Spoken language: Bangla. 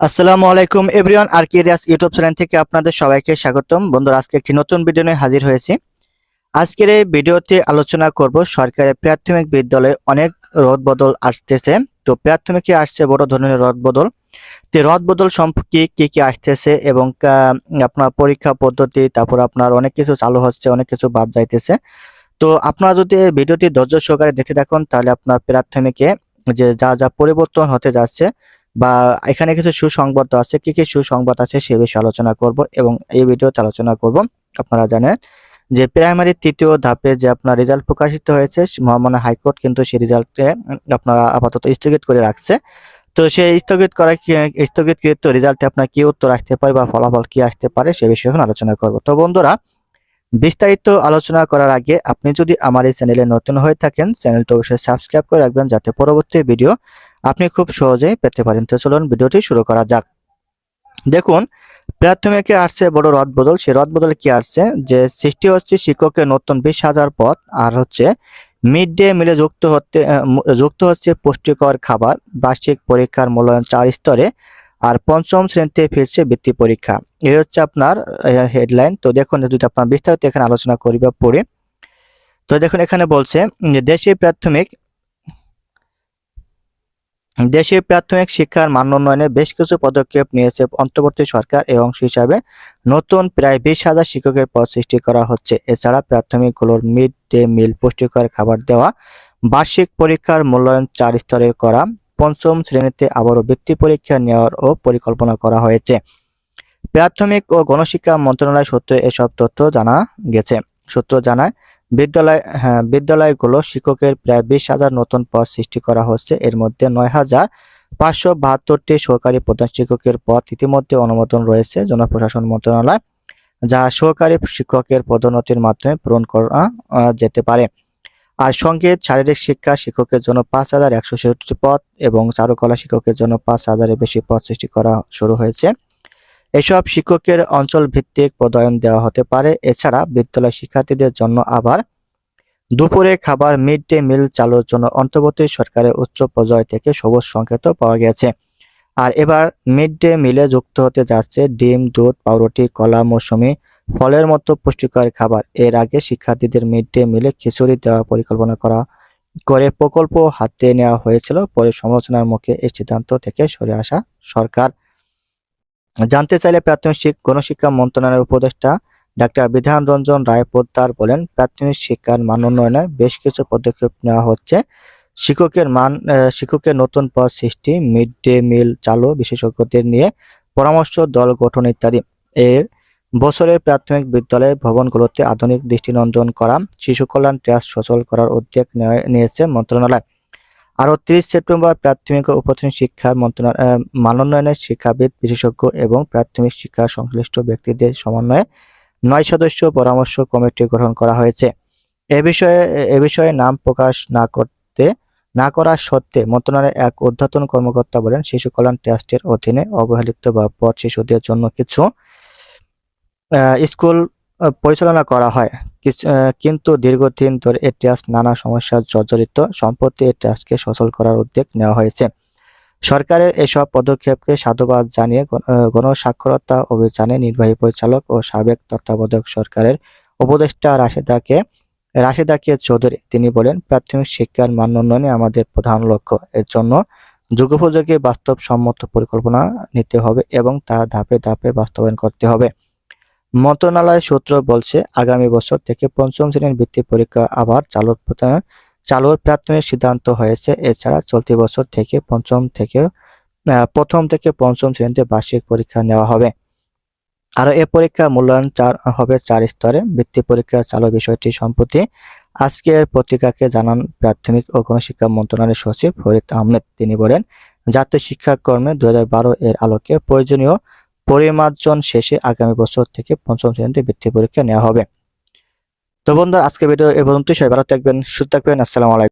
আসসালামু আলাইকুম এভরিওয়ান, আর কেরিয়াস ইউটিউব চ্যানেল থেকে আপনাদের সবাইকে স্বাগতম। বন্ধুরা, আজকে একটি নতুন ভিডিও নিয়ে হাজির হয়েছি। আজকের এই ভিডিওতে আলোচনা করব সরকারি প্রাথমিক বিদ্যালয়ে অনেক রদ বদল আসতেছে। তো প্রাথমিকে আসছে বড় ধরনের রদ বদল তো রদ বদল সম্পর্কে কি কি আসতেছে এবং আপনার পরীক্ষা পদ্ধতি, তারপর আপনার অনেক কিছু চালু হচ্ছে, অনেক কিছু বাদ যাইতেছে। তো আপনারা যদি ভিডিওটি ধৈর্য সহকারে দেখে দেখুন তাহলে আপনার প্রাথমিকে যে যা যা পরিবর্তন হতে যাচ্ছে বা এখানে কিছু সুসংবাদ আছে, কি কি সুসংবাদ আছে সে বিষয়ে আলোচনা করব এবং এই ভিডিওতে আলোচনা করব। আপনারা জানেন যে প্রাইমারি তৃতীয় ধাপে যে আপনার রেজাল্ট প্রকাশিত হয়েছে, মহামান্য হাইকোর্ট কিন্তু সেই রেজাল্টে আপনারা আপাতত স্থগিত করে রাখছে। তো সেই স্থগিত করা স্থগিতকৃত রেজাল্টে আপনার কি উত্তর আসতে পারে বা ফলাফল কি আসতে পারে সে বিষয়ে এখন আলোচনা করব। তো বন্ধুরা বিস্তারিত আলোচনা করার আগে আপনি যদি আমার এই চ্যানেলে নতুন হয়ে থাকেন, চ্যানেলটা অবশ্যই সাবস্ক্রাইব করে রাখবেন যাতে পরবর্তী ভিডিও আপনি খুব সহজেই পেতে পারেন। তো চলুন ভিডিওটি শুরু করা যাক। দেখুন, প্রাথমিকে আসছে বড় রদ বদল। সে রদ বদল কি আসছে? যে সৃষ্টি হচ্ছে শিক্ষকের নতুন বিশ হাজার পদ আর হচ্ছে মিড ডে মিলে যুক্ত হতে যুক্ত হচ্ছে পুষ্টিকর খাবার, বার্ষিক পরীক্ষার মূল্যায়ন চার স্তরে আর পঞ্চম শ্রেণীতে ফিরছে বৃত্তি পরীক্ষা। এই হচ্ছে আপনার হেডলাইন তো দেখুন যদি আপনার বিস্তারিত এখানে আলোচনা করি বা পড়ি তো দেখুন, এখানে বলছে দেশে প্রাথমিক দেশে প্রাথমিক শিক্ষার মান উন্নয়নে বেশ কিছু পদক্ষেপ নিয়েছে অন্তর্বর্তী সরকার এই অংশ হিসাবে। নতুন প্রায় বিশ হাজার শিক্ষকের পদ সৃষ্টি করা হচ্ছে। এছাড়া প্রাথমিকগুলোর মিড ডে মিল পুষ্টিকর খাবার দেওয়া, বার্ষিক পরীক্ষার মূল্যায়ন চার স্তরের করা পঞ্চম শ্রেণীতে আবারও বৃত্তি পরীক্ষা নেওয়ার ও পরিকল্পনা করা হয়েছে। প্রাথমিক ও গণশিক্ষা মন্ত্রণালয় সূত্রে এসব তথ্য জানা গেছে। সূত্র জানায়, বিদ্যালয় হ্যাঁ বিদ্যালয়গুলো শিক্ষকের প্রায় বিশ হাজার নতুন পদ সৃষ্টি করা হচ্ছে। এর মধ্যে নয় হাজার পাঁচশো বাহাত্তরটি সহকারী প্রধান শিক্ষকের পদ ইতিমধ্যে অনুমোদন রয়েছে জনপ্রশাসন মন্ত্রণালয়, যা সহকারী শিক্ষকের পদোন্নতির মাধ্যমে পূরণ করা যেতে পারে। আর সংগীত শারীরিক শিক্ষা শিক্ষকের জন্য পাঁচ হাজার একশো ছেষট্টি পদ এবং চারুকলা শিক্ষকের জন্য পাঁচ হাজারের বেশি পদ সৃষ্টি করা শুরু হয়েছে। এসব শিক্ষকের অঞ্চল ভিত্তিক পদায়ন দেওয়া হতে পারে। এছাড়া বিদ্যালয় শিক্ষার্থীদের জন্য আবার দুপুরে খাবার মিড ডে মিল চালুর জন্য অন্তর্বর্তী সরকারের উচ্চ পর্যায় থেকে সবুজ সংকেত পাওয়া গেছে। আর এবার মিড ডে মিলে যুক্ত হতে যাচ্ছে ডিম, দুধ, পাউরুটি, কলা, মৌসুমি, ফলের মতো পুষ্টিকর খাবার। এর আগে শিক্ষার্থীদের মিড ডে মিলে খিচুড়ি দেওয়ার পরিকল্পনা করা করে প্রকল্প হাতে নেওয়া হয়েছিল। পরে সমালোচনার মুখে এই সিদ্ধান্ত থেকে সরে আসা সরকার। জানতে চাইলে প্রাথমিক শিক- গণশিক্ষা মন্ত্রণালয়ের উপদেষ্টা ডাক্তার বিধান রঞ্জন রায় পোদ্দার বলেন, প্রাথমিক শিক্ষার মান উন্নয়নে বেশ কিছু পদক্ষেপ নেওয়া হচ্ছে। শিক্ষকের মান শিক্ষকের নতুন পদ সৃষ্টি, মিড ডে মিল চালু, বিশেষজ্ঞদের নিয়ে পরামর্শ, দল গঠন ইত্যাদি। এর বছরের প্রাথমিক বিদ্যালয় ভবনগুলোতে আধুনিক দৃষ্টিনন্দন করা, শিশু কল্যাণ ট্রাস্ট সচল করার উদ্যোগ নেয়- নিয়েছে মন্ত্রণালয়। আরও তিরিশ সেপ্টেম্বর প্রাথমিক ও প্রাথমিক শিক্ষার মন্ত্রণালয় মানোন্নয়নের শিক্ষাবিদ, বিশেষজ্ঞ এবং প্রাথমিক শিক্ষা সংশ্লিষ্ট ব্যক্তিদের সমন্বয়ে নয় সদস্য পরামর্শ কমিটি গঠন করা হয়েছে। এ বিষয়ে এ বিষয়ে নাম প্রকাশ না করতে না করার সত্ত্বে মন্ত্রণালয়ের এক অধ্যাতন কর্মকর্তা বলেন শিশু কল্যাণ ট্রাস্টের অধীনে অবহেলিত বা পথ শিশুদের জন্য কিছু স্কুল পরিচালনা করা হয়। কিন্তু দীর্ঘদিন ধরে এই ট্রাস্ট নানা সমস্যার জর্জরিত। সম্পত্তি এই ট্রাস্টকে সচল করার উদ্যোগ নেওয়া হয়েছে। সরকারের এসব পদক্ষেপকে সাধুবাদ জানিয়ে গণ- আহ, গণস্বাক্ষরতা অভিযানে নির্বাহী পরিচালক ও সাবেক তত্ত্বাবধায়ক সরকারের উপদেষ্টা রাশেদাকে রাশেদাকে চৌধুরী। তিনি বলেন, প্রাথমিক শিক্ষার মান উন্নয়নে আমাদের প্রধান লক্ষ্য। এর জন্য যুগোপযোগী বাস্তবসম্মত পরিকল্পনা নিতে হবে এবং তা ধাপে ধাপে বাস্তবায়ন করতে হবে। মন্ত্রণালয় সূত্র বলছে, আগামী বছর থেকে পঞ্চম শ্রেণির বৃত্তি পরীক্ষা আবার চালুর চালুর প্রাথমিক সিদ্ধান্ত হয়েছে। এছাড়া চলতি বছর থেকে পঞ্চম থেকে প্রথম থেকে পঞ্চম শ্রেণীতে বার্ষিক পরীক্ষা নেওয়া হবে। আর এ পরীক্ষা মূল্যায়ন চার হবে চার স্তরে। বৃত্তি পরীক্ষা চালু বিষয়টি সম্প্রতি আজকের পত্রিকাকে জানান প্রাথমিক ও গণশিক্ষা মন্ত্রণালয়ের সচিব ফরিদ আহমেদ। তিনি বলেন, জাতীয় শিক্ষাকর্মে দুই হাজার বারো এর আলোকে প্রয়োজনীয় পরিমার্জন শেষে আগামী বছর থেকে পঞ্চম শ্রেণীতে বৃত্তি পরীক্ষা নেওয়া হবে। তো বন্ধুরা আজকে ভিডিও এ পর্যন্ত সবাই ভালো থাকবেন, সুস্থ থাকবেন। আসসালামু আলাইকুম।